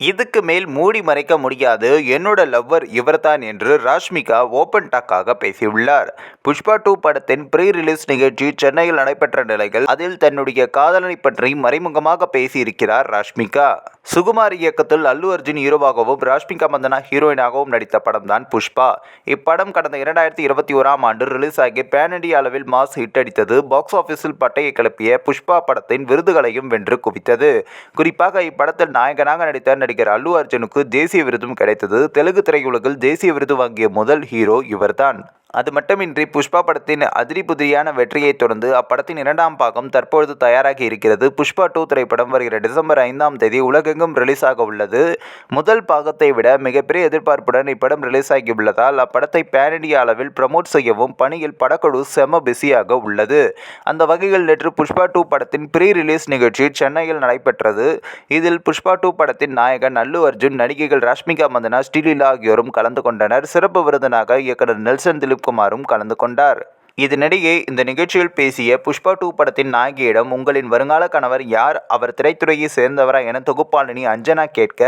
இதுக்கு மேல் மூடி மறைக்க முடியாது. என்னோட லவ்வர் இவர்தான் என்று ராஷ்மிகா ஓப்பன் டாக்காக பேசியுள்ளார். புஷ்பா டூ படத்தின் ப்ரீ ரிலீஸ் நிகழ்ச்சி சென்னையில் நடைபெற்ற நிலையில் அதில் தன்னுடைய காதலனை பற்றி மறைமுகமாக பேசியிருக்கிறார் ராஷ்மிகா. சுகுமார் இயக்கத்தில் அல்லு அர்ஜுன் ஹீரோவாகவும் ராஷ்மிகா மந்தனா ஹீரோயினாகவும் நடித்த படம் தான் புஷ்பா. இப்படம் கடந்த இரண்டாயிரத்தி இருபத்தி ஓராம் ஆண்டு ரிலீஸ் ஆகி பேன் இண்டியா அளவில் மாஸ் ஹிட் அடித்தது. பாக்ஸ் ஆஃபீஸில் பட்டையை கிளப்பிய புஷ்பா படத்தின் விருதுகளையும் வென்று குவித்தது. குறிப்பாக இப்படத்தில் நாயகனாக நடித்த நடிகர் அல்லு அர்ஜுனுக்கு தேசிய விருதும் கிடைத்தது. தெலுங்கு திரையுலகில் தேசிய விருது வாங்கிய முதல் ஹீரோ இவர்தான். அது மட்டுமின்றி புஷ்பா படத்தின் அதிரி புதிரியான வெற்றியை தொடர்ந்து அப்படத்தின் இரண்டாம் பாகம் தற்பொழுது தயாராகி இருக்கிறது. புஷ்பா டூ திரைப்படம் வருகிற டிசம்பர் ஐந்தாம் தேதி உலகெங்கும் ரிலீஸ் ஆக உள்ளது. முதல் பாகத்தை விட மிகப்பெரிய எதிர்பார்ப்புடன் இப்படம் ரிலீஸ் ஆகியுள்ளதால் அப்படத்தை பேன் இண்டியா அளவில் ப்ரமோட் செய்யவும் பணியில் படக்குழு செம பிஸியாக உள்ளது. அந்த வகையில் நேற்று புஷ்பா டூ படத்தின் ப்ரீ ரிலீஸ் நிகழ்ச்சி சென்னையில் நடைபெற்றது. இதில் புஷ்பா டூ படத்தின் நாயகன் அல்லு அர்ஜுன் நடிகைகள் ராஷ்மிகா மந்தனா ஸ்ரீலீலா ஆகியோரும் கலந்து கொண்டனர். சிறப்பு விருதனாக இயக்குனர் நெல்சன் திலீப் குமாரும் கலந்து கொண்டார். இதனிடையே இந்த நிகழ்ச்சியில் பேசிய புஷ்பா டூ படத்தின் நாயகியிடம் உங்களின் வருங்கால கணவர் யார்? அவர் திரைத்துறையை சேர்ந்தவரா என தொகுப்பாளினி அஞ்சனா கேட்க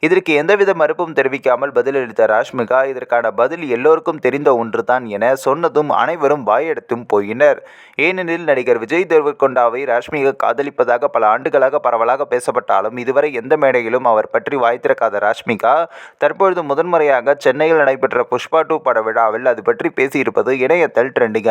இதற்கு எந்தவித மறுப்பும் தெரிவிக்காமல் பதிலளித்த ராஷ்மிகா இதற்கான பதில் எல்லோருக்கும் தெரிந்த ஒன்றுதான் என சொன்னதும் அனைவரும் வாயெடுத்தும் போயினர். ஏனெனில் நடிகர் விஜய் தேவர்கொண்டாவை ராஷ்மிகா காதலிப்பதாக பல ஆண்டுகளாக பரவலாக பேசப்பட்டாலும் இதுவரை எந்த மேடையிலும் அவர் பற்றி வாய் திறக்காத ராஷ்மிகா தற்பொழுது முதன்முறையாக சென்னையில் நடைபெற்ற புஷ்பா டூ பட விழாவில் அது பற்றி பேசியிருப்பது இணையத்தில் ட்ரெண்டிங்